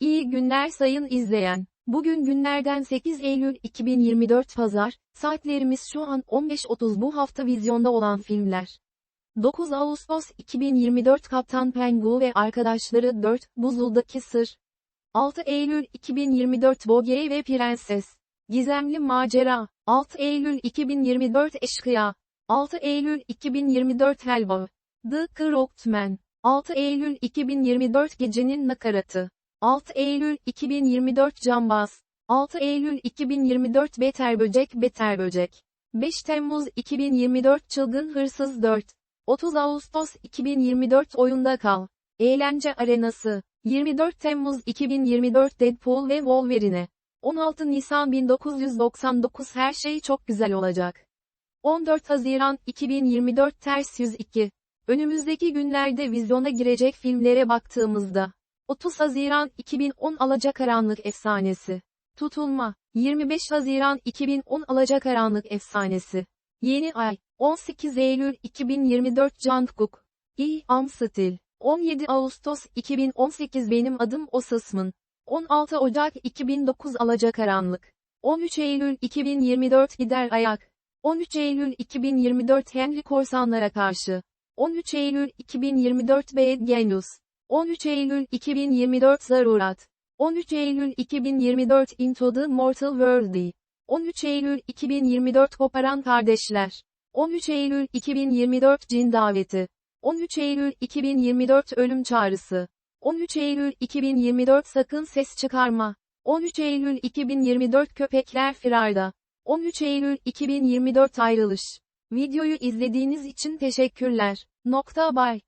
İyi günler sayın izleyen. Bugün günlerden 8 Eylül 2024 Pazar, saatlerimiz şu an 15.30 bu hafta vizyonda olan filmler. 9 Ağustos 2024 Kaptan Pengu ve arkadaşları 4, Buzuldaki Sır. 6 Eylül 2024 Boge ve Prenses. Gizemli Macera. 6 Eylül 2024 Eşkıya. 6 Eylül 2024 Helva. The Crooked 6 Eylül 2024 Gecenin Nakaratı. 6 Eylül 2024 Cambaz. 6 Eylül 2024 Beter Böcek Beter Böcek. 5 Temmuz 2024 Çılgın Hırsız 4. 30 Ağustos 2024 Oyunda Kal. Eğlence Arenası. 24 Temmuz 2024 Deadpool ve Wolverine. 16 Nisan 1999 Her şey çok güzel olacak. 14 Haziran 2024 Ters 102. Önümüzdeki günlerde vizyona girecek filmlere baktığımızda. 30 Haziran 2010 Alacakaranlık Efsanesi. Tutulma. 25 Haziran 2010 Alacakaranlık Efsanesi. Yeni Ay. 18 Eylül 2024 Jungkook. I Am Still. 17 Ağustos 2018 Benim Adım Osasmın. 16 Ocak 2009 Alacakaranlık. 13 Eylül 2024 Gider Ayak. 13 Eylül 2024 Henry Korsanlara Karşı. 13 Eylül 2024 Bad Genius. 13 Eylül 2024 Zarurat. 13 Eylül 2024 Into the Mortal World. 13 Eylül 2024 Koparan Kardeşler. 13 Eylül 2024 Cin Daveti. 13 Eylül 2024 Ölüm Çağrısı. 13 Eylül 2024 Sakın Ses Çıkarma. 13 Eylül 2024 Köpekler Firarda. 13 Eylül 2024 Ayrılış. Videoyu izlediğiniz için teşekkürler. Nokta bay.